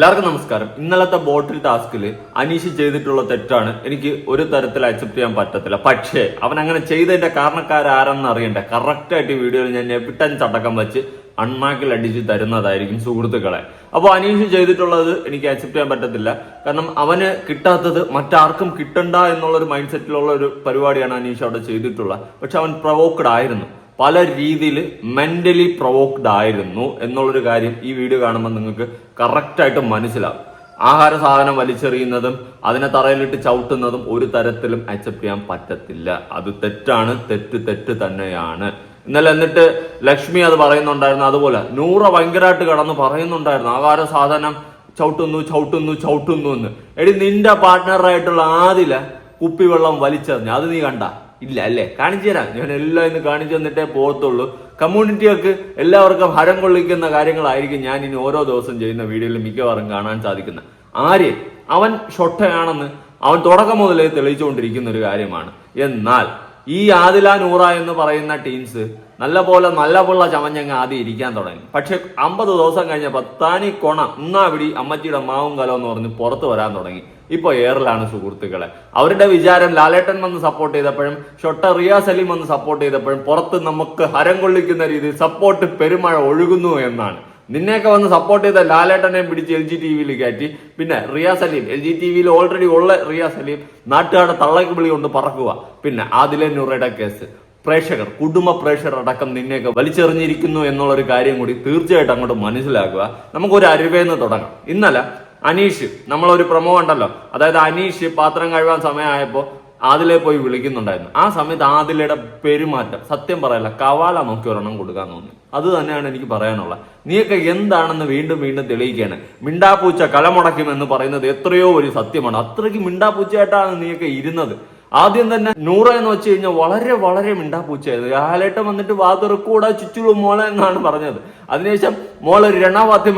എല്ലാവർക്കും നമസ്കാരം. ഇന്നലത്തെ ബോട്ടിൽ ടാസ്കിൽ അനീഷ് ചെയ്തിട്ടുള്ള തെറ്റാണ്. എനിക്ക് ഒരു തരത്തിൽ അക്സെപ്റ്റ് ചെയ്യാൻ പറ്റത്തില്ല. പക്ഷേ അവൻ അങ്ങനെ ചെയ്തതിന്റെ കാരണക്കാരാരെന്ന് അറിയണ്ടേ? കറക്റ്റ് ആയിട്ട് വീഡിയോയിൽ ഞാൻ എവിട്ടൻ ചടക്കം വെച്ച് അൺമാക്കിൽ അടിച്ച് തരുന്നതായിരിക്കും സുഹൃത്തുക്കളെ. അപ്പോൾ അനീഷ് ചെയ്തിട്ടുള്ളത് എനിക്ക് അക്സെപ്റ്റ് ചെയ്യാൻ പറ്റത്തില്ല. കാരണം അവന് കിട്ടാത്തത് മറ്റാർക്കും കിട്ടണ്ട എന്നുള്ള ഒരു മൈൻഡ് സെറ്റിലുള്ള ഒരു പരിപാടിയാണ് അനീഷ് അവിടെ ചെയ്തിട്ടുള്ളത്. പക്ഷെ അവൻ പ്രൊവോക്കഡ് ആയിരുന്നു. പല രീതിയിൽ മെന്റലി പ്രൊവോക്ഡ് ആയിരുന്നു എന്നുള്ളൊരു കാര്യം ഈ വീഡിയോ കാണുമ്പോൾ നിങ്ങൾക്ക് കറക്റ്റായിട്ട് മനസ്സിലാവും. ആഹാര സാധനം വലിച്ചെറിയുന്നതും അതിനെ തറയിലിട്ട് ചവിട്ടുന്നതും ഒരു തരത്തിലും അക്സെപ്റ്റ് ചെയ്യാൻ പറ്റത്തില്ല. അത് തെറ്റാണ് തെറ്റ് തെറ്റ് തന്നെയാണ്. ഇന്നലെ എന്നിട്ട് ലക്ഷ്മി അത് പറയുന്നുണ്ടായിരുന്നു അതുപോലെ നൂറ ഭയങ്കരമായിട്ട് കടന്ന് പറയുന്നുണ്ടായിരുന്നു ആഹാര സാധനം ചവിട്ടുന്നു ചവിട്ടുന്നു ചവിട്ടുന്നു എന്ന്. എടി നിന്റെ പാർട്ട്ണറായിട്ടുള്ള ആദില കുപ്പിവെള്ളം വലിച്ചെറിഞ്ഞു. അത് നീ കണ്ട? ഇല്ല അല്ലേ കാണിച്ചു തരാം ഞാൻ എല്ലാം ഇന്ന് കാണിച്ചു തന്നിട്ടേ പോകത്തുള്ളൂ. കമ്മ്യൂണിറ്റികൾക്ക് എല്ലാവർക്കും ഹരം കൊള്ളിക്കുന്ന കാര്യങ്ങളായിരിക്കും ഞാൻ ഇനി ഓരോ ദിവസം ചെയ്യുന്ന വീഡിയോയിൽ മിക്കവാറും കാണാൻ സാധിക്കുന്നത്. ആര്? അവൻ ഷൊട്ടയാണെന്ന് അവൻ തുടക്കം മുതലേ തെളിയിച്ചുകൊണ്ടിരിക്കുന്ന ഒരു കാര്യമാണ്. എന്നാൽ ഈ ആദില നൂറ എന്ന് പറയുന്ന ടീംസ് നല്ല പോലെ നല്ല പുള്ള ചമഞ്ഞങ്ങ് ആദ്യം ഇരിക്കാൻ തുടങ്ങി. പക്ഷെ അമ്പത് ദിവസം കഴിഞ്ഞപ്പോൾ താനി കൊണ എന്നാ പിടി അമ്മച്ചിയുടെ മാവും കലോ എന്ന് പറഞ്ഞ് പുറത്ത് വരാൻ തുടങ്ങി. ഇപ്പൊ എയറിലാണ് സുഹൃത്തുക്കളെ. അവരുടെ വിചാരം ലാലേട്ടൻ വന്ന് സപ്പോർട്ട് ചെയ്തപ്പോഴും ഷൊട്ട റിയാസ് അലിം വന്ന് സപ്പോർട്ട് ചെയ്തപ്പോഴും പുറത്ത് നമുക്ക് ഹരം കൊള്ളിക്കുന്ന രീതിയിൽ സപ്പോർട്ട് പെരുമഴ ഒഴുകുന്നു എന്നാണ്. നിന്നെയൊക്കെ വന്ന് സപ്പോർട്ട് ചെയ്ത ലാലേട്ടനെ പിടിച്ച് എൽ ജി ടി വിയിൽ കയറ്റി. പിന്നെ Riyas Saleem L G T വിയിൽ ഓൾറെഡി ഉള്ള റിയാസ് സലീം നാട്ടുകാരുടെ തള്ളക്ക് വിളി കൊണ്ട് പറക്കുക. പിന്നെ ആദിലെ നൂറയുടെ കേസ്. പ്രേക്ഷകർ കുടുംബ പ്രേക്ഷകർ അടക്കം നിന്നെയൊക്കെ വലിച്ചെറിഞ്ഞിരിക്കുന്നു എന്നുള്ള ഒരു കാര്യം കൂടി തീർച്ചയായിട്ടും അങ്ങോട്ട് മനസ്സിലാക്കുക. നമുക്കൊരു അരുവേന്ന് തുടങ്ങാം. ഇന്നലെ അനീഷ് നമ്മളൊരു പ്രൊമോ ഉണ്ടല്ലോ അതായത് അനീഷ് പാത്രം കഴുകാൻ സമയമായപ്പോൾ ആദിലെ പോയി വിളിക്കുന്നുണ്ടായിരുന്നു. ആ സമയത്ത് ആദിലയുടെ പെരുമാറ്റം സത്യം പറയല്ല കവാല നോക്കി ഒരെണ്ണം കൊടുക്കാൻ തോന്നി. അത് തന്നെയാണ് എനിക്ക് പറയാനുള്ളത്. നീയൊക്കെ എന്താണെന്ന് വീണ്ടും വീണ്ടും തെളിയിക്കുകയാണ്. മിണ്ടാപ്പൂച്ച കലമുടയ്ക്കുമെന്ന് പറയുന്നത് എത്രയോ ഒരു സത്യമാണ്. അത്രയ്ക്ക് മിണ്ടാപ്പൂച്ചയായിട്ടാണ് നീയൊക്കെ ഇരുന്നത്. ആദ്യം തന്നെ നൂറ എന്ന് വെച്ച് കഴിഞ്ഞാൽ വളരെ വളരെ മിണ്ടാപ്പൂച്ചയായിരുന്നു. ലാലേട്ടൻ വന്നിട്ട് വാ തുറക്കൂടാ ചുറ്റുള്ളൂ മോളെ എന്നാണ് പറഞ്ഞത്. അതിനുശേഷം മോളെ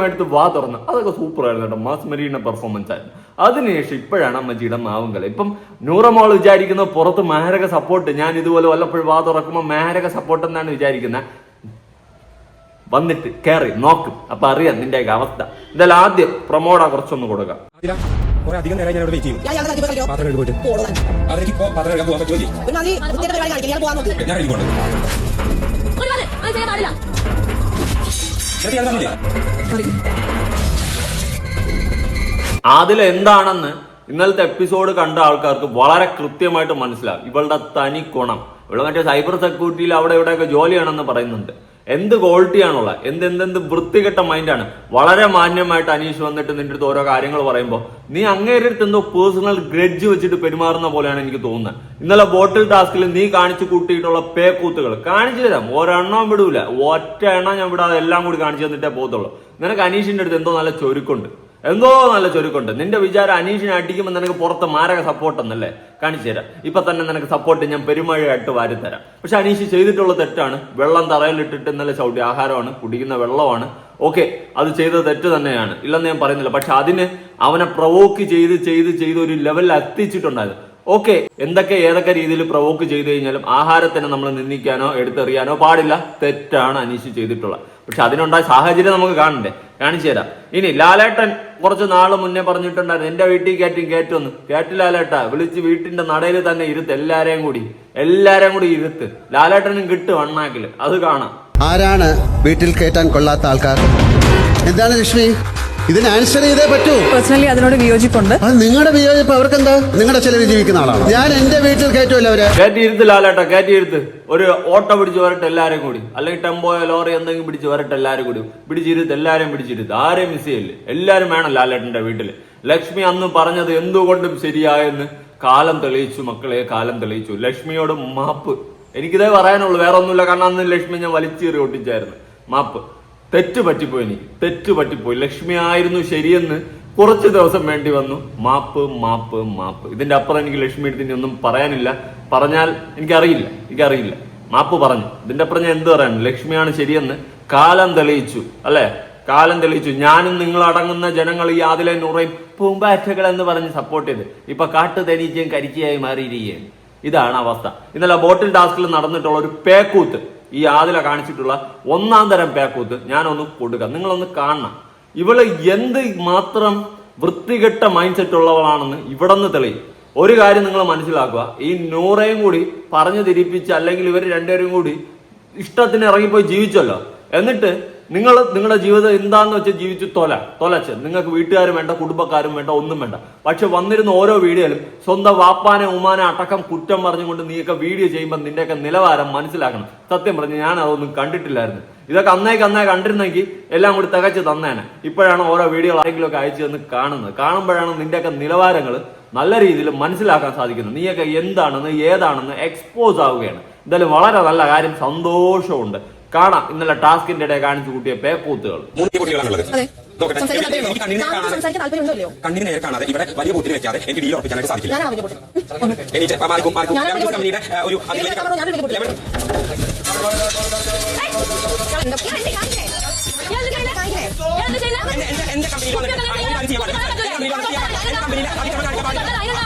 എടുത്ത് വാ തുറന്നു. അതൊക്കെ സൂപ്പർ ആയിരുന്നു കേട്ടോ. മാസ് മരീന പെർഫോമൻസ് ആയിരുന്നു. അതിനുശേഷം ഇപ്പോഴാണ് അമ്മച്ചിയുടെ മാവും കളി. ഇപ്പം നൂറ മോൾ വിചാരിക്കുന്ന പുറത്ത് മാരക സപ്പോർട്ട് ഞാൻ ഇതുപോലെ വല്ലപ്പോഴും വാ തുറക്കുമ്പോൾ മാരക സപ്പോർട്ട് എന്നാണ് വിചാരിക്കുന്നത് വന്നിട്ട് കയറി നോക്കും. അപ്പൊ അറിയാം നിന്റെ അവസ്ഥ. എന്തായാലും ആദ്യം പ്രൊമോഡ കുറച്ചൊന്ന് കൊടുക്കാം. കുറെ അധികം നേരം ഞാൻ അവിടെ വെയിറ്റ് ചെയ്യും? പാത്രം കഴുകി പോയിട്ട് ഇപ്പോ പാത്രം കഴുകാൻ പോകാൻ പറ്റുമോ. ഞാൻ കഴുകിക്കൊണ്ട് ഇന്നലത്തെ എപ്പിസോഡ് കണ്ട ആൾക്കാർക്ക് വളരെ കൃത്യമായിട്ട് മനസ്സിലാവും ഇവളുടെ തനി ഗുണം. ഇവിടെ മറ്റേ സൈബർ സെക്യൂരിറ്റിയിൽ അവിടെ ഇവിടെയൊക്കെ ജോലിയാണെന്ന് പറയുന്നുണ്ട്. എന്ത് ക്വാളിറ്റിയാണുള്ള എന്ത് എന്തെന്ത് വൃത്തികെട്ട മൈൻഡാണ് വളരെ മാന്യമായിട്ട് അനീഷ് വന്നിട്ട് നിന്റെ അടുത്ത് ഓരോ കാര്യങ്ങൾ പറയുമ്പോൾ നീ അങ്ങേരുടെ അടുത്ത് എന്തോ പേഴ്സണൽ ഗ്രഡ്ജ് വെച്ചിട്ട് പെരുമാറുന്ന പോലെയാണ് എനിക്ക് തോന്നുന്നത്. ഇന്നലെ ബോട്ടിൽ ടാസ്കിൽ നീ കാണിച്ചു കൂട്ടിയിട്ടുള്ള പേക്കൂത്തുകൾ കാണിച്ചു തരാം. ഒരെണ്ണം വിടൂല. ഒറ്റ എണ്ണം ഞാൻ വിടാതെ എല്ലാം കൂടി കാണിച്ചു തന്നിട്ടേ പോകത്തുള്ളൂ. നിനക്ക് അനീഷിന്റെ അടുത്ത് എന്തോ നല്ല ചൊരുക്കുണ്ട്. എന്തോ നല്ല ചുരുക്കുണ്ട്. നിന്റെ വിചാരം അനീഷിനെ അടിക്കുമ്പോൾ നിനക്ക് പുറത്ത് മാരക സപ്പോർട്ട് എന്നല്ലേ കാണിച്ചു തരാം. ഇപ്പൊ തന്നെ നിനക്ക് സപ്പോർട്ട് ഞാൻ പെരുമഴയായിട്ട് വാരിത്തരാം. പക്ഷെ അനീഷ് ചെയ്തിട്ടുള്ള തെറ്റാണ്. വെള്ളം തറയിലിട്ടിട്ട് ഇന്നലെ ചവിട്ടി ആഹാരമാണ് കുടിക്കുന്ന വെള്ളമാണ്. ഓക്കെ അത് ചെയ്ത തെറ്റ് തന്നെയാണ്. ഇല്ലെന്ന് ഞാൻ പറയുന്നില്ല. പക്ഷെ അതിന് അവനെ പ്രവോക്ക് ചെയ്ത് ചെയ്ത് ചെയ്ത് ഒരു ലെവലിൽ എത്തിച്ചിട്ടുണ്ടായിരുന്നു ഓക്കെ എന്തൊക്കെ ഏതൊക്കെ രീതിയിൽ പ്രവോക്ക് ചെയ്തു കഴിഞ്ഞാലും ആഹാരത്തിനെ നമ്മൾ നിന്ദിക്കാനോ എടുത്തെറിയാനോ പാടില്ല. തെറ്റാണ് അനീഷ് ചെയ്തിട്ടുള്ളത്. പക്ഷെ അതിനുണ്ടായ സാഹചര്യം നമുക്ക് കാണണ്ടേ? കാണിച്ചു തരാം. ഇനി ലാലേട്ടൻ കുറച്ച് നാൾ മുന്നേ പറഞ്ഞിട്ടുണ്ടായിരുന്നു എന്റെ വീട്ടിൽ കയറ്റും കയറ്റുമെന്ന്. കേട്ടു ലാലേട്ട വിളിച്ച് വീട്ടിന്റെ നടയിൽ തന്നെ ഇരുത്ത് എല്ലാരെയും കൂടി എല്ലാരെയും കൂടി ഇരുത്ത്. ലാലേട്ടനും കിട്ടും അണ്ണാക്കിൽ അത് കാണാം. ആരാണ് വീട്ടിൽ കയറ്റാൻ കൊള്ളാത്ത ആൾക്കാർ? എന്താണ് ലക്ഷ്മി? ഇതിന് ആൻസർ ചെയ്തേ പറ്റൂ. പേഴ്സണലി അതിനോട് വിയോജിപ്പുണ്ട്. അത് നിങ്ങളുടെ വിയോജിപ്പ് അവർക്ക് എന്താ നിങ്ങളുടെ ചെലവിൽ ജീവിക്കുന്ന ആളാണ്? ഞാൻ എന്റെ വീട്ടിൽ കയറ്റുമല്ലോ അവരെ. കയറ്റിയിരുത്ത് ലാലേട്ട കയറ്റിയിരുത്ത് ഒരു ഓട്ടോ പിടിച്ച് വരട്ടെ എല്ലാരും കൂടി. അല്ലെങ്കിൽ ടെമ്പോയോ ലോറി എന്തെങ്കിലും പിടിച്ച് വരട്ടെ എല്ലാരും കൂടി. പിടിച്ചിരുത്ത് എല്ലാരും പിടിച്ചിരുത്ത് ആരെയും മിസ് ചെയ്യില്ല? എല്ലാരും വേണം ലാലേട്ടന്റെ വീട്ടിൽ. ലക്ഷ്മി അന്ന് പറഞ്ഞത് എന്തുകൊണ്ടും ശരിയായെന്ന് കാലം തെളിയിച്ചു മക്കളെ കാലം തെളിയിച്ചു. ലക്ഷ്മിയോട് മാപ്പ്. എനിക്കിതേ പറയാനുള്ളൂ വേറെ ഒന്നുമില്ല കാരണം അന്ന് ലക്ഷ്മി ഞാൻ വലിച്ചേറി ഒട്ടിച്ചായിരുന്നു. മാപ്പ്. തെറ്റ് പറ്റിപ്പോയി എനിക്ക് തെറ്റ് പറ്റിപ്പോയി. ലക്ഷ്മി ആയിരുന്നു ശരിയെന്ന് കുറച്ച് ദിവസം വേണ്ടി വന്നു. മാപ്പ് മാപ്പ് മാപ്പ്. ഇതിന്റെ അപ്പുറം എനിക്ക് ലക്ഷ്മി എടുത്തിന് ഒന്നും പറയാനില്ല. പറഞ്ഞാൽ എനിക്കറിയില്ല. എനിക്കറിയില്ല. മാപ്പ് പറഞ്ഞു. ഇതിന്റെ അപ്പുറം ഞാൻ എന്ത് പറയാൻ? ലക്ഷ്മിയാണ് ശരിയെന്ന് കാലം തെളിയിച്ചു. അല്ലേ? കാലം തെളിയിച്ചു. ഞാനും നിങ്ങൾ അടങ്ങുന്ന ജനങ്ങൾ ഈ ആദിലെ നൂറയും പൂമ്പാറ്റകൾ എന്ന് പറഞ്ഞ് സപ്പോർട്ട് ചെയ്ത്. ഇപ്പൊ കാട്ടു തനീച്ചയും കരിച്ചയായി മാറിയിരിക്കുകയാണ്. ഇതാണ് അവസ്ഥ. ഇന്നലെ ബോട്ടിൽ ടാസ്കിൽ നടന്നിട്ടുള്ള ഒരു പേക്കൂത്ത്. ഈ ആദില കാണിച്ചിട്ടുള്ള ഒന്നാം തരം പേക്കൂത്ത് ഞാനൊന്ന് കൊടുക്കാം നിങ്ങളൊന്ന് കാണണം. ഇവൾ എന്ത് മാത്രം വൃത്തികെട്ട മൈൻഡ് സെറ്റ് ഉള്ളവളാണെന്ന് ഇവിടെ നിന്ന് തെളിയും. ഒരു കാര്യം നിങ്ങൾ മനസ്സിലാക്കുക. ഈ നൂറയും കൂടി പറഞ്ഞു തിരിപ്പിച്ച് അല്ലെങ്കിൽ ഇവർ രണ്ടുപേരും കൂടി ഇഷ്ടത്തിന് ഇറങ്ങിപ്പോയി ജീവിച്ചല്ലോ. എന്നിട്ട് നിങ്ങൾ നിങ്ങളുടെ ജീവിതം എന്താണെന്ന് വെച്ചാൽ ജീവിച്ചു തൊല തൊലച്ച്. നിങ്ങൾക്ക് വീട്ടുകാരും വേണ്ട കുടുംബക്കാരും വേണ്ട ഒന്നും വേണ്ട. പക്ഷെ വന്നിരുന്ന ഓരോ വീഡിയോയിലും സ്വന്തം വാപ്പാനെ ഉമാനെ അടക്കം കുറ്റം പറഞ്ഞുകൊണ്ട് നീയൊക്കെ വീഡിയോ ചെയ്യുമ്പോൾ നിന്റെയൊക്കെ നിലവാരം മനസ്സിലാക്കണം. സത്യം പറഞ്ഞു ഞാൻ അതൊന്നും കണ്ടിട്ടില്ലായിരുന്നു. ഇതൊക്കെ അന്നേക്ക് അന്നേ കണ്ടിരുന്നെങ്കിൽ എല്ലാം കൂടി തികച്ച് തന്നേനെ. ഇപ്പോഴാണ് ഓരോ വീഡിയോ ആരെങ്കിലും ഒക്കെ അയച്ചു തന്ന് കാണുന്നത്. കാണുമ്പോഴാണ് നിന്റെയൊക്കെ നിലവാരങ്ങൾ നല്ല രീതിയിൽ മനസ്സിലാക്കാൻ സാധിക്കുന്നത്. നീയൊക്കെ എന്താണെന്ന് ഏതാണെന്ന് എക്സ്പോസ് ആവുകയാണ്. എന്തായാലും വളരെ നല്ല കാര്യം സന്തോഷമുണ്ട്. കാണാം. ഇന്നലെ ടാസ്കിന്റെ ഇടയിൽ കാണിച്ചു കൂട്ടിയ പേക്കൂത്തുകൾ കാണാതെ കണ്ണിന് നേരെ ഇവിടെ വലിയ ബോട്ടിൽ വെക്കാതെ എനിക്ക് ഡീൽ ഉറപ്പിക്കാനായിട്ട് സാധിക്കില്ല.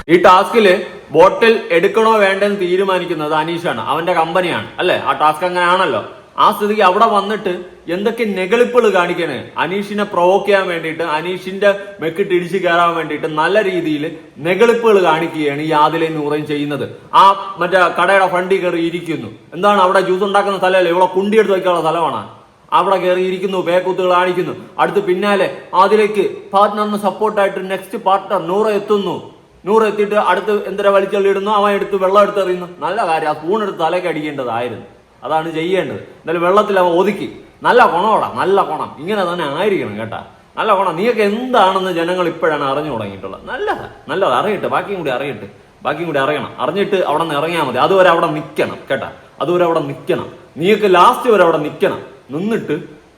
ഈ ടാസ്കിൽ ബോട്ടിൽ എടുക്കണോ വേണ്ടെന്ന് തീരുമാനിക്കുന്നത് അനീഷാണ്. അവന്റെ കമ്പനിയാണ് അല്ലെ? ആ ടാസ്ക് അങ്ങനെ ആണല്ലോ ആ സ്ഥിതിക്ക് അവിടെ വന്നിട്ട് എന്തൊക്കെ നെകളിപ്പുകൾ കാണിക്കണേ? അനീഷിനെ പ്രൊവോക്ക് ചെയ്യാൻ വേണ്ടിയിട്ട് അനീഷിന്റെ മെക്കിട്ട് ഇടിച്ചു കയറാൻ വേണ്ടിയിട്ട് നല്ല രീതിയിൽ നെകളിപ്പുകൾ കാണിക്കുകയാണ് ഈ ആദിലെ നൂറയും ചെയ്യുന്നത്. ആ മറ്റേ കടയുടെ ഫ്രണ്ടിൽ കയറി ഇരിക്കുന്നു. എന്താണ് അവിടെ ജ്യൂസ് ഉണ്ടാക്കുന്ന സ്ഥലമല്ലേ? ഇവിടെ കുണ്ടിയെടുത്ത് വയ്ക്കാനുള്ള സ്ഥലമാണ്. അവിടെ കയറി ഇരിക്കുന്നു പേക്കൂത്തുകൾ കാണിക്കുന്നു. അടുത്ത് പിന്നാലെ അതിലേക്ക് പാർട്ട്ണറിന് സപ്പോർട്ടായിട്ട് നെക്സ്റ്റ് പാർട്ട്ണർ നൂറ് എത്തുന്നു. നൂറ് എത്തിയിട്ട് അടുത്ത് എന്തിനാ വലിച്ചെള്ളിയിടുന്നു? അവൻ എടുത്ത് വെള്ളം എടുത്തെറിയുന്നു. നല്ല കാര്യം ആ സ്പൂൺ എടുത്ത് തലയ്ക്ക് അടിക്കേണ്ടതായിരുന്നു. അതാണ് ചെയ്യേണ്ടത്. എന്നാലും വെള്ളത്തിൽ അവ ഒതുക്കി. നല്ല കുണമോടാ നല്ല കുണം. ഇങ്ങനെ തന്നെ ആയിരിക്കണം കേട്ടാ. നല്ല കുണം. നീയൊക്കെ എന്താണെന്ന് ജനങ്ങൾ ഇപ്പോഴാണ് അറിഞ്ഞു തുടങ്ങിയിട്ടുള്ളത്. നല്ലതാ നല്ലത്. അറിയട്ടെ ബാക്കിയും കൂടി അറിയട്ടെ. ബാക്കിയും കൂടി അറിയണം. അറിഞ്ഞിട്ട് അവിടെ നിന്ന് ഇറങ്ങിയാൽ മതി. അതുവരെ അവിടെ നിൽക്കണം കേട്ടാ. അതുവരെ അവിടെ നിൽക്കണം. നീയൊക്കെ ലാസ്റ്റ് വരെ അവിടെ നിൽക്കണം. നിന്നിട്ട്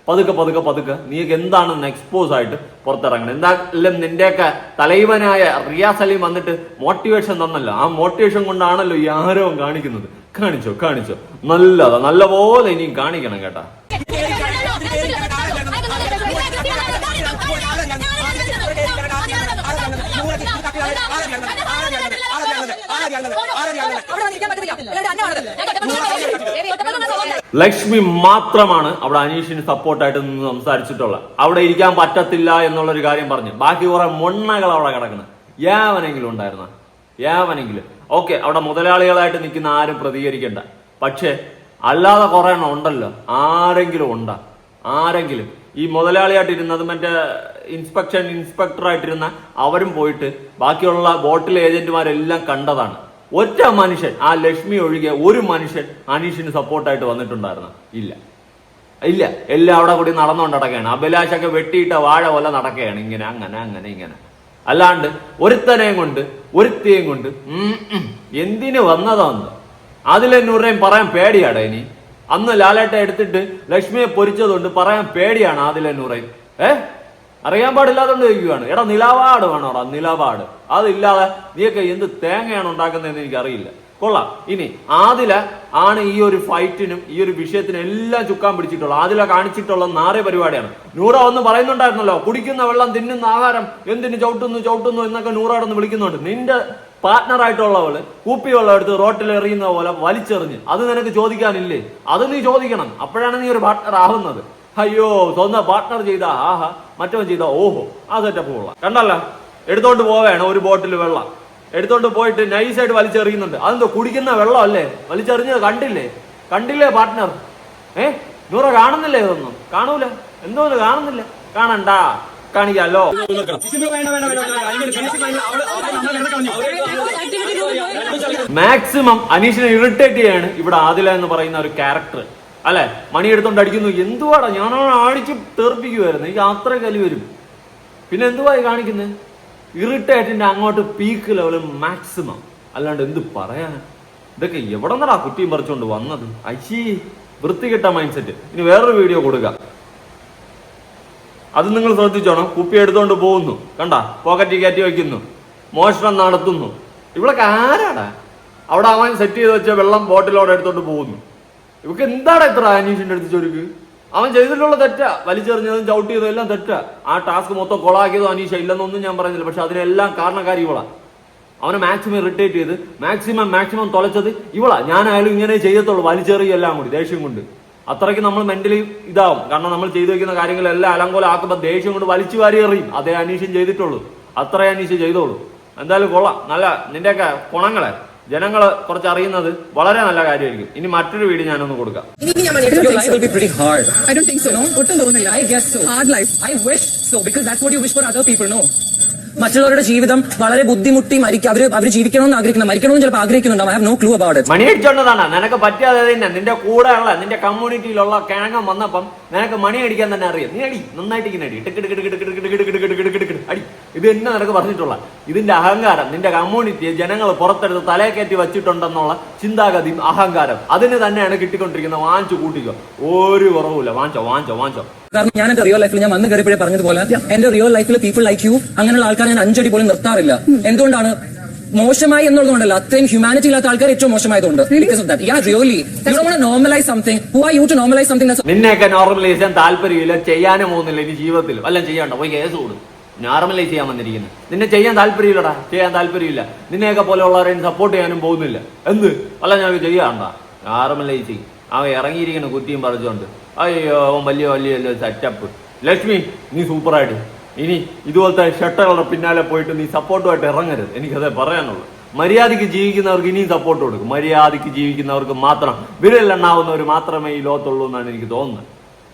പതുക്കെ പതുക്കെ പതുക്കെ നീയൊക്കെ എന്താണെന്ന് എക്സ്പോസ് ആയിട്ട് പുറത്തിറങ്ങണം. എന്തായാലും നിന്റെയൊക്കെ തലൈവനായ റിയാസ് അലി വന്നിട്ട് മോട്ടിവേഷൻ തന്നല്ലോ. ആ മോട്ടിവേഷൻ കൊണ്ടാണല്ലോ ഈ ആരവം കാണിക്കുന്നത്. കാണിച്ചോ കാണിച്ചോ. നല്ലതാ നല്ല പോലെ ഇനിയും കാണിക്കണം കേട്ടാ. ലക്ഷ്മി മാത്രമാണ് അവിടെ അനീഷിന് സപ്പോർട്ടായിട്ട് നിന്ന് സംസാരിച്ചിട്ടുള്ളത്. അവിടെ ഇരിക്കാൻ പറ്റത്തില്ല എന്നുള്ളൊരു കാര്യം പറഞ്ഞു. ബാക്കി കുറെ മൊണ്ണകൾ അവിടെ കിടക്കുന്നത് യാവനെങ്കിലും ഉണ്ടായിരുന്ന? യാവനെങ്കിലും ഓക്കെ അവിടെ മുതലാളികളായിട്ട് നിൽക്കുന്ന ആരും പ്രതികരിക്കണ്ട. പക്ഷേ അല്ലാതെ കുറെ എണ്ണം ഉണ്ടല്ലോ. ആരെങ്കിലും ഉണ്ടാ. ആരെങ്കിലും. ഈ മുതലാളിയായിട്ടിരുന്നത് മറ്റേ ഇൻസ്പെക്ഷൻ ഇൻസ്പെക്ടറായിട്ടിരുന്ന അവരും പോയിട്ട് ബാക്കിയുള്ള ബോട്ടിൽ ഏജന്റുമാരെല്ലാം കണ്ടതാണ്. ഒറ്റ മനുഷ്യൻ ആ ലക്ഷ്മി ഒഴികെ ഒരു മനുഷ്യൻ അനീഷിന് സപ്പോർട്ടായിട്ട് വന്നിട്ടുണ്ടായിരുന്നു. ഇല്ല. ഇല്ല. എല്ലാം അവിടെ കൂടി നടന്നുകൊണ്ട് നടക്കുകയാണ്. അഭിലാഷൊക്കെ വെട്ടിയിട്ട വാഴ പോലെ നടക്കുകയാണ്. ഇങ്ങനെ അങ്ങനെ അങ്ങനെ ഇങ്ങനെ. അല്ലാണ്ട് ഒരുത്തനെയും കൊണ്ട് ഒരുത്തിയും കൊണ്ട് എന്തിന് വന്നതാന്ന്? അതിലെന്നൂറേയും പറയാൻ പേടിയാടാ ഇനി. അന്ന് ലാലേട്ട എടുത്തിട്ട് ലക്ഷ്മിയെ പൊരിച്ചതുകൊണ്ട് പറയാൻ പേടിയാണ് ആദിലെന്നൂറേയും ഏ? അറിയാൻ പാടില്ലാത്തോണ്ട് ചോദിക്കുകയാണ് എടാ നിലപാട് വേണോടാ നിലപാട്. അതില്ലാതെ നീയൊക്കെ എന്ത് തേങ്ങയാണ് ഉണ്ടാക്കുന്നതെന്ന് എനിക്കറിയില്ല. കൊള്ളാം. ഇനി ആദില ആണ് ഈ ഒരു ഫൈറ്റിനും ഈ ഒരു വിഷയത്തിനും എല്ലാം ചുക്കാൻ പിടിച്ചിട്ടുള്ളത്. ആദില കാണിച്ചിട്ടുള്ള നാറിയ പരിപാടിയാണ്. നൂറ ഒന്ന് പറയുന്നുണ്ടായിരുന്നല്ലോ കുടിക്കുന്ന വെള്ളം തിന്നുന്ന ആഹാരം എന്തിന് ചവിട്ടുന്നു ചവിട്ടുന്നു എന്നൊക്കെ നൂറാടൊന്ന് വിളിക്കുന്നുണ്ട്. നിന്റെ പാർട്ണർ ആയിട്ടുള്ളവൾ കൂപ്പിയുള്ള വെള്ളം എടുത്ത് റോട്ടിൽ എറിയുന്ന പോലെ വലിച്ചെറിഞ്ഞ് അത് നിനക്ക് ചോദിക്കാനില്ലേ? അത് നീ ചോദിക്കണം. അപ്പോഴാണ് നീ ഒരു പാർട്ണർ ആവുന്നത്. അയ്യോ സ്വന്തം പാർട്ണർ ചെയ്ത ആഹാ മറ്റവൻ ചെയ്ത ഓഹോ ആ സെറ്റപ്പ് കൊള്ളാം കണ്ടല്ല? എടുത്തോണ്ട് പോവേണം ഒരു ബോട്ടിൽ വെള്ളം. എടുത്തോണ്ട് പോയിട്ട് നൈസായിട്ട് വലിച്ചെറിയുന്നുണ്ട്. അതെന്തോ കുടിക്കുന്ന വെള്ളം അല്ലേ വലിച്ചെറിഞ്ഞത് കണ്ടില്ലേ? കണ്ടില്ലേ പാർട്ട്ണർ ഏ? നൂറ കാണുന്നില്ലേ ഇതൊന്നും? കാണൂല. എന്തോന്ന് കാണുന്നില്ല? കാണണ്ട. കാണിക്കാലോ. മാക്സിമം അനീഷിനെ ഇറിറ്റേറ്റ് ചെയ്യാണ് ഇവിടെ ആദില എന്ന് പറയുന്ന ഒരു ക്യാരക്ടർ അല്ലെ? മണി എടുത്തോണ്ട് അടിക്കുന്നു. എന്തുവാടാ? ഞാൻ അടിച്ച് തെറിപ്പിക്കുമായിരുന്നു എനിക്ക് അത്ര കലി വരും. പിന്നെ എന്തുവായി കാണിക്കുന്നത് ഇറിറ്റേറ്റിന്റെ അങ്ങോട്ട് പീക്ക് ലെവൽ മാക്സിമം അല്ലാണ്ട് എന്ത് പറയാൻ ഇതൊക്കെ എവിടെ നിന്നാ കുട്ടിയും പറിച്ചുകൊണ്ട് വന്നത്? അയ്യേ വൃത്തികെട്ട മൈൻഡ് സെറ്റ് ഇനി വേറൊരു വീഡിയോ കൊടുക്ക. അത് നിങ്ങൾ ശ്രദ്ധിച്ചോണം. കുപ്പി എടുത്തോണ്ട് പോകുന്നു. കണ്ട? പോക്കറ്റി കയറ്റി വയ്ക്കുന്നു മോഷണം നടത്തുന്നു. ഇവിടെ ആരാടാ? അവിടെ അവൻ സെറ്റ് ചെയ്ത് വെച്ച വെള്ളം ബോട്ടിലോടെ എടുത്തോണ്ട് പോകുന്നു. ഇവക്ക് എന്താണ് ഇത്ര അനീഷിന്റെ അടുത്ത് ചൊരുക്ക് അവൻ ചെയ്തിട്ടുള്ള തെറ്റാ. വലിച്ചെറിഞ്ഞതും ചവിട്ട് ചെയ്തതും എല്ലാം തെറ്റാ. ആ ടാസ്ക് മൊത്തം കൊളാക്കിയതും അനീഷ ഇല്ലെന്നൊന്നും ഞാൻ പറഞ്ഞില്ല. പക്ഷെ അതിനെല്ലാം കാരണക്കാരി ഇവളാ. അവനെ മാക്സിമം ഇറിറ്റേറ്റ് ചെയ്ത് മാക്സിമം മാക്സിമം തൊലച്ചത് ഇവളാ. ഞാനായാലും ഇങ്ങനെ ചെയ്യത്തുള്ളൂ. വലിച്ചെറിയെല്ലാം കൂടി ദേഷ്യം കൊണ്ട്. അത്രയ്ക്ക് നമ്മൾ മെന്റലി ഇതാവും. കാരണം നമ്മൾ ചെയ്തു വെക്കുന്ന കാര്യങ്ങളെല്ലാം അലങ്കോലാക്കുമ്പോൾ ദേഷ്യം കൊണ്ട് വലിച്ചു വാരി എറിയും. അതേ അനീഷും ചെയ്തിട്ടുള്ളൂ. അത്രേ അനീഷ ചെയ്തോളൂ. എന്തായാലും കൊള്ളാം. നല്ല നിന്റെയൊക്കെ ഗുണങ്ങളെ. ജനങ്ങൾ കുറച്ച് അറിയുന്നത് വളരെ നല്ല കാര്യമായിരിക്കും ഇനി മറ്റൊരു വീട് ഞാനൊന്ന് കൊടുക്കാം മറ്റുള്ളവരുടെ ജീവിതം വളരെ ബുദ്ധിമുട്ടി മരിക്കും അവർ അവർ ജീവിക്കണമെന്ന് ആഗ്രഹിക്കുന്നു മരിക്കണമെന്ന് ചിലപ്പോൾ ആഗ്രഹിക്കുന്നുണ്ടാവും I have no clue about money മണിയടിച്ചോണ്ടതാണ് നിനക്ക് പറ്റാതെ തന്നെ നിന്റെ ഉള്ള നിന്റെ കമ്മ്യൂണിറ്റിയിലുള്ള കിഴങ്ങം വന്നപ്പം നിനക്ക് മണി അടിക്കാൻ തന്നെ അറിയാം നീ അടി നന്നായിട്ട് ഇങ്ങനെ അടി ടിക്കിട് അടി ഇത് എന്നെ നിനക്ക് പറഞ്ഞിട്ടുള്ള? ഇതിന്റെ അഹങ്കാരം നിന്റെ കമ്മ്യൂണിറ്റിയെ ജനങ്ങൾ പുറത്തെടുത്ത് തലയെ കയറ്റി വെച്ചിട്ടുണ്ടെന്നുള്ള ചിന്താഗതി അഹങ്കാരം. അതിന് തന്നെയാണ് കിട്ടിക്കൊണ്ടിരിക്കുന്നത് വാങ്ങിച്ചു കൂട്ടിക്കോ ഒരു കുറവുമില്ല. വാങ്ങിച്ചോ വാങ്ങിച്ചോ വാങ്ങിച്ചോ. കാരണം ഞാൻ എന്റെ റിയൽ ലൈഫിൽ ഞാൻ വന്ന് കയറിപ്പോഴേ പറഞ്ഞതുപോലെ എന്റെ റിയൽ ലൈഫിൽ പീപ്പിൾ ലൈക്ക് യു അങ്ങനെയുള്ള ആൾക്കാർ ഞാൻ അഞ്ചടി പോലും നിർത്താറില്ല. എന്തുകൊണ്ടാണ്? മോശമായി എന്നുള്ളതുകൊണ്ടല്ല. അത്രയും ഹ്യൂമാനിറ്റി ഇല്ലാത്ത ആൾക്കാർ ഏറ്റവും മോശമായതുകൊണ്ട്. Because of that ya really you don't normalise something who are you to normalise something നിന്നെയൊക്കെ നോർമലൈസ് ചെയ്യാൻ താല്പര്യമില്ല ചെയ്യാനും പോകുന്നില്ല ഇനി ജീവിതത്തിൽ. വല്ലതും ചെയ്യണ്ട. പോയി കേസ് കൊടു. നോർമലൈസ് ചെയ്യാൻ വന്നിരിക്കുന്നത് നിന്നെ ചെയ്യാൻ താല്പര്യമില്ലടാ. ചെയ്യാൻ താല്പര്യമില്ല. നിന്നെയൊക്കെ പോലെയുള്ളവരെ സപ്പോർട്ട് ചെയ്യാനും പോകുന്നില്ല. എന്ത്? അല്ല ഞാൻ ചെയ്യാണ്ട നോർമലൈസ് ചെയ്യും. അവൻ ഇറങ്ങിയിരിക്കുന്ന കുത്തിയും പറിച്ചുകൊണ്ട്. അയ്യോ വലിയ വലിയ വലിയ സെറ്റപ്പ് ലക്ഷ്മി നീ സൂപ്പറായിട്ട് ഇനി ഇതുപോലത്തെ ഷട്ടകളുടെ പിന്നാലെ പോയിട്ട് നീ സപ്പോർട്ടുമായിട്ട് ഇറങ്ങരുത്. എനിക്കതേ പറയാനുള്ളൂ. മര്യാദയ്ക്ക് ജീവിക്കുന്നവർക്ക് ഇനിയും സപ്പോർട്ട് കൊടുക്കും. മര്യാദയ്ക്ക് ജീവിക്കുന്നവർക്ക് മാത്രം വിരലെണ്ണാവുന്നവർ മാത്രമേ ഈ ലോകത്തുള്ളൂ എന്നാണ് എനിക്ക് തോന്നുന്നത്.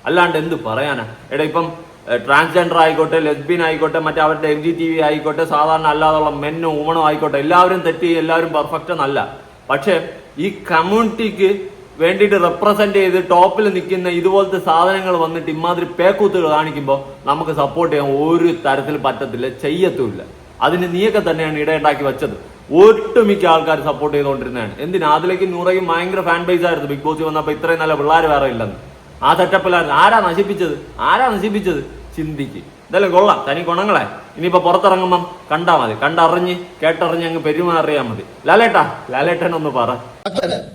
അല്ലാണ്ട് എന്ത് പറയാനാ? എടാ ഇപ്പം ട്രാൻസ്ജെൻഡർ ആയിക്കോട്ടെ ലെസ്ബിയൻ ആയിക്കോട്ടെ മറ്റേ അവരുടെ എം ജി ടി വി ആയിക്കോട്ടെ സാധാരണ അല്ലാതുള്ള മെന്നോ വുമണും ആയിക്കോട്ടെ എല്ലാവരും തെറ്റി എല്ലാവരും പെർഫെക്റ്റ് എന്നല്ല. പക്ഷെ ഈ കമ്മ്യൂണിറ്റിക്ക് വേണ്ടിയിട്ട് റെപ്രസെന്റ് ചെയ്ത് ടോപ്പിൽ നിൽക്കുന്ന ഇതുപോലത്തെ സാധനങ്ങൾ വന്നിട്ട് ഇമാതിരി പേക്കൂത്തുകൾ കാണിക്കുമ്പോൾ നമുക്ക് സപ്പോർട്ട് ചെയ്യാൻ ഒരു തരത്തിൽ പറ്റത്തില്ല ചെയ്യത്തുമില്ല. അതിന് നീയൊക്കെ തന്നെയാണ് ഇടയുണ്ടാക്കി വെച്ചത്. ഒട്ടുമിക്ക ആൾക്കാർ സപ്പോർട്ട് ചെയ്തുകൊണ്ടിരുന്നതാണ്. എന്തിനാ? അതിലേക്ക് നൂറയും ഭയങ്കര ഫാൻ ബേസ് ആയിരുന്നു. ബിഗ് ബോസ് വന്നപ്പോൾ ഇത്രയും നല്ല പിള്ളേർ വേറെ ഇല്ലെന്ന്. ആ സെറ്റപ്പിലായിരുന്നു. ആരാ നശിപ്പിച്ചത്? ആരാ നശിപ്പിച്ചത്? ചിന്തിക്ക്. ഇതെല്ലാം കൊള്ളാം. തനി ഗുണങ്ങളെ. ഇനിയിപ്പൊ പുറത്തിറങ്ങുമ്പം കണ്ടാ മതി. കണ്ടറിഞ്ഞ് കേട്ടറിഞ്ഞ് അങ്ങ് പെരുമാറിയാ മതി. ലാലേട്ടാ ലാലേട്ടൻ ഒന്ന് പറ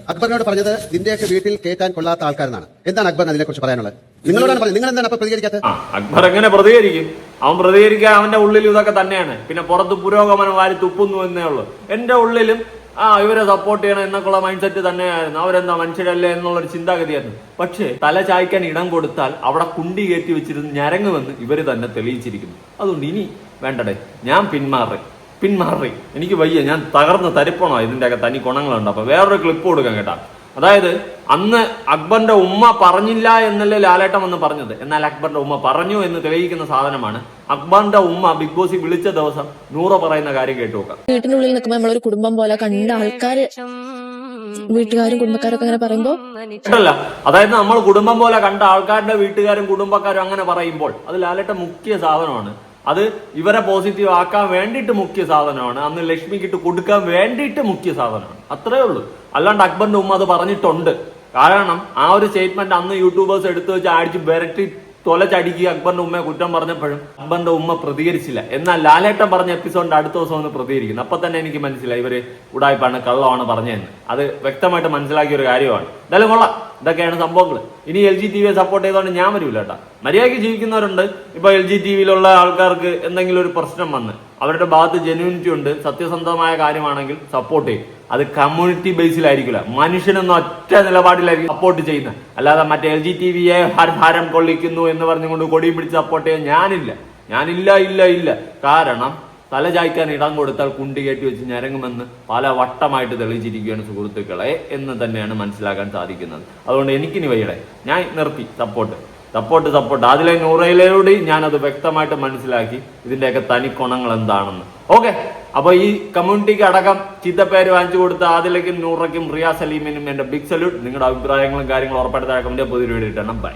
അക്ബറിനോട് പറഞ്ഞത് നിന്റെയൊക്കെ വീട്ടിൽ കേൾക്കാൻ കൊള്ളാത്ത ആൾക്കാരെന്നാണ്. എന്താണ് അക്ബർ അതിനെ കുറിച്ച് പറയാനുള്ളത്? നിങ്ങളോടാണ് പറഞ്ഞത്. നിങ്ങൾ എന്താണ് പ്രതികരിക്കാത്ത പ്രതികരിക്കാത്തത്? അക്ബർ എങ്ങനെ പ്രതികരിക്കും? അവൻ പ്രതികരിക്കാൻ അവന്റെ ഉള്ളിൽ ഇതൊക്കെ തന്നെയാണ്. പിന്നെ പുറത്ത് പുരോഗമനം വാരി തുപ്പുന്നു എന്നേ ഉള്ളൂ. എന്റെ ഉള്ളിലും ആ ഇവരെ സപ്പോർട്ട് ചെയ്യണം എന്നൊക്കെയുള്ള മൈൻഡ് സെറ്റ് തന്നെയായിരുന്നു. അവരെന്താ മനുഷ്യരല്ലേ എന്നുള്ളൊരു ചിന്താഗതിയായിരുന്നു. പക്ഷേ തല ചായ്ക്കാൻ ഇടം കൊടുത്താൽ അവിടെ കുണ്ടി കയറ്റി വെച്ചിരുന്ന് ഞരങ്ങുമെന്ന് ഇവർ തന്നെ തെളിയിച്ചിരിക്കുന്നു. അതുകൊണ്ട് ഇനി വേണ്ടടേ ഞാൻ പിന്മാറി പിന്മാറി എനിക്ക് വയ്യ ഞാൻ തകർന്ന് തരിപ്പണോ? ഇതിന്റെയൊക്കെ തനി ഗുണങ്ങളുണ്ട്. അപ്പൊ വേറൊരു ക്ലിപ്പ് കൊടുക്കാം കേട്ടാ. അതായത് അന്ന് അക്ബറിന്റെ ഉമ്മ പറഞ്ഞില്ല എന്നല്ലേ ലാലേട്ടം വന്ന് പറഞ്ഞത്. എന്നാൽ അക്ബറിന്റെ ഉമ്മ പറഞ്ഞു എന്ന് തെളിയിക്കുന്ന സാധനമാണ് അക്ബറിന്റെ ഉമ്മ ബിഗ് ബോസി വിളിച്ച ദിവസം നൂറ പറയുന്ന കാര്യം കേട്ടു നോക്കാം. വീട്ടിനുള്ളിൽ നിൽക്കുമ്പോൾ നമ്മളൊരു കുടുംബം പോലെ കണ്ട ആൾക്കാർ വീട്ടുകാരും കുടുംബക്കാരൊക്കെ അങ്ങനെ പറയുമ്പോൾ അല്ല അതായത് നമ്മൾ കുടുംബം പോലെ കണ്ട ആൾക്കാരുടെ വീട്ടുകാരും കുടുംബക്കാരും അങ്ങനെ പറയുമ്പോൾ അത് ലാലേട്ട മുഖ്യ സാധനമാണ്. അത് ഇവരെ പോസിറ്റീവ് ആക്കാൻ വേണ്ടിയിട്ട് മുഖ്യ സാധനമാണ്. അന്ന് ലക്ഷ്മിക്ക് ഇട്ട് കൊടുക്കാൻ വേണ്ടിയിട്ട് മുഖ്യ സാധനമാണ്. അത്രേ ഉള്ളൂ. അല്ലാണ്ട് അക്ബറിന്റെ ഉമ്മ അത് പറഞ്ഞിട്ടുണ്ട്. കാരണം ആ ഒരു സ്റ്റേറ്റ്മെന്റ് അന്ന് യൂട്യൂബേഴ്സ് എടുത്തു വെച്ച് അടിച്ച് വിരട്ടി തൊലച്ചടിക്കുക അക്ബറിന്റെ ഉമ്മയെ കുറ്റം പറഞ്ഞപ്പോഴും അക്ബറിന്റെ ഉമ്മ പ്രതികരിച്ചില്ല. എന്നാൽ ലാലേട്ടൻ പറഞ്ഞ എപ്പിസോഡിന്റെ അടുത്ത ദിവസം ഒന്ന് പ്രതികരിക്കുന്നു. അപ്പൊ തന്നെ എനിക്ക് മനസ്സിലായി. ഇവർ ഉടായ്പാണ് കള്ളമാണ് പറഞ്ഞതെന്ന്. അത് വ്യക്തമായിട്ട് മനസ്സിലാക്കിയ ഒരു കാര്യമാണ്. എന്തായാലും കൊള്ളാം. ഇതൊക്കെയാണ് സംഭവങ്ങൾ ഇനി എൽ ജി ടി വിയെ സപ്പോർട്ട് ചെയ്തോണ്ട് ഞാൻ വരില്ല കേട്ടാ. മര്യാദയ്ക്ക് ജീവിക്കുന്നവരുണ്ട്. ഇപ്പൊ എൽ ജി ടി വിയിലുള്ള ആൾക്കാർക്ക് എന്തെങ്കിലും ഒരു പ്രശ്നം വന്ന് അവരുടെ ഭാഗത്ത് ജെനുവിനിറ്റി ഉണ്ട് സത്യസന്ധമായ കാര്യമാണെങ്കിൽ സപ്പോർട്ട് ചെയ്യും. അത് കമ്മ്യൂണിറ്റി ബേസിലായിരിക്കില്ല മനുഷ്യനൊന്നും ഒറ്റ നിലപാടിലായിരിക്കും സപ്പോർട്ട് ചെയ്യുന്നത്. അല്ലാതെ മറ്റേ എൽ ജി ടി വിയെ ഭാരം കൊള്ളിക്കുന്നു എന്ന് പറഞ്ഞുകൊണ്ട് കൊടിയും പിടിച്ച് സപ്പോർട്ട് ചെയ്യാൻ ഞാനില്ല. ഞാനില്ല ഇല്ല ഇല്ല. കാരണം തല ചായ്ക്കാൻ ഇടം കൊടുത്താൽ കുണ്ടി കയറ്റി വെച്ച് ഞരങ്ങുമെന്ന് പല വട്ടമായിട്ട് തെളിയിച്ചിരിക്കുകയാണ് സുഹൃത്തുക്കളെ എന്ന് തന്നെയാണ് മനസ്സിലാക്കാൻ സാധിക്കുന്നത്. അതുകൊണ്ട് എനിക്കിനി വയ്യടെ. ഞാൻ നിർത്തി. സപ്പോർട്ട്. Support support. അതിലെ നൂറയിലൂടെ ഞാനത് വ്യക്തമായിട്ട് മനസ്സിലാക്കി ഇതിന്റെയൊക്കെ തനിക്കുണങ്ങൾ എന്താണെന്ന് ഓക്കെ. അപ്പൊ ഈ കമ്മ്യൂണിറ്റിക്ക് അടക്കം പേര് വാങ്ങിച്ചു കൊടുത്ത ആദിലേക്കും നൂറയ്ക്കും റിയാസ് സലീമിനും എന്റെ ബിഗ് സല്യൂട്ട് നിങ്ങളുടെ അഭിപ്രായങ്ങളും കാര്യങ്ങളും ഉറപ്പെടുത്താൻ കമന്റ് പുതിയ വീഡിയോ ഇട്ടണം ബൈ